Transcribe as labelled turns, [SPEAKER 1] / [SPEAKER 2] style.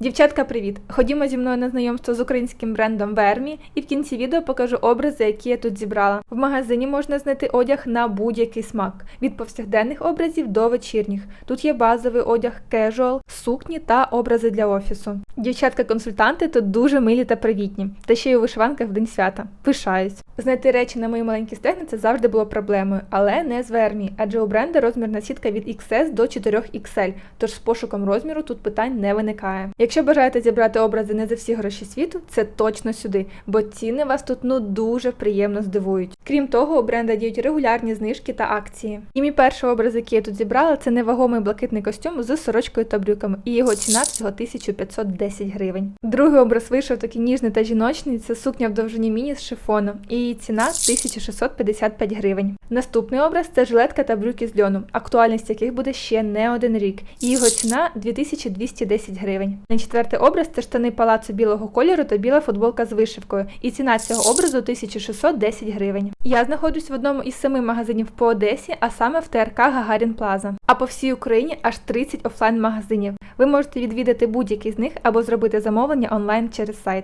[SPEAKER 1] Дівчатка, привіт! Ходімо зі мною на знайомство з українським брендом Вермі, і в кінці відео покажу образи, які я тут зібрала. В магазині можна знайти одяг на будь-який смак, від повсякденних образів до вечірніх. Тут є базовий одяг casual, сукні та образи для офісу. Дівчатка-консультанти тут дуже милі та привітні, та ще й у вишиванках в день свята. Пишаюсь. Знайти речі на мої маленькі стегна це завжди було проблемою, але не з Вермі, адже у бренду розмірна сітка від XS до 4XL, тож з пошуком розміру тут питань не виникає. Якщо бажаєте зібрати образи не за всі гроші світу, це точно сюди, бо ціни вас тут ну дуже приємно здивують. Крім того, у бренда діють регулярні знижки та акції. І мій перший образ, який я тут зібрала, це невагомий блакитний костюм з сорочкою та брюками, і його ціна всього 1510 гривень. Другий образ вийшов такий ніжний та жіночний. Це сукня в довжині міні з шифону, і її ціна 1655 гривень. Наступний образ це жилетка та брюки з льону, актуальність яких буде ще не один рік, і його ціна 2210 гривень. На четвертий образ це штани палацу білого кольору та біла футболка з вишивкою, і ціна цього образу 1610 гривень. Я знаходжусь в одному із семи магазинів по Одесі, а саме в ТРК Гагарін Плаза. А по всій Україні аж 30 офлайн магазинів. Ви можете відвідати будь-який з них або зробити замовлення онлайн через сайт.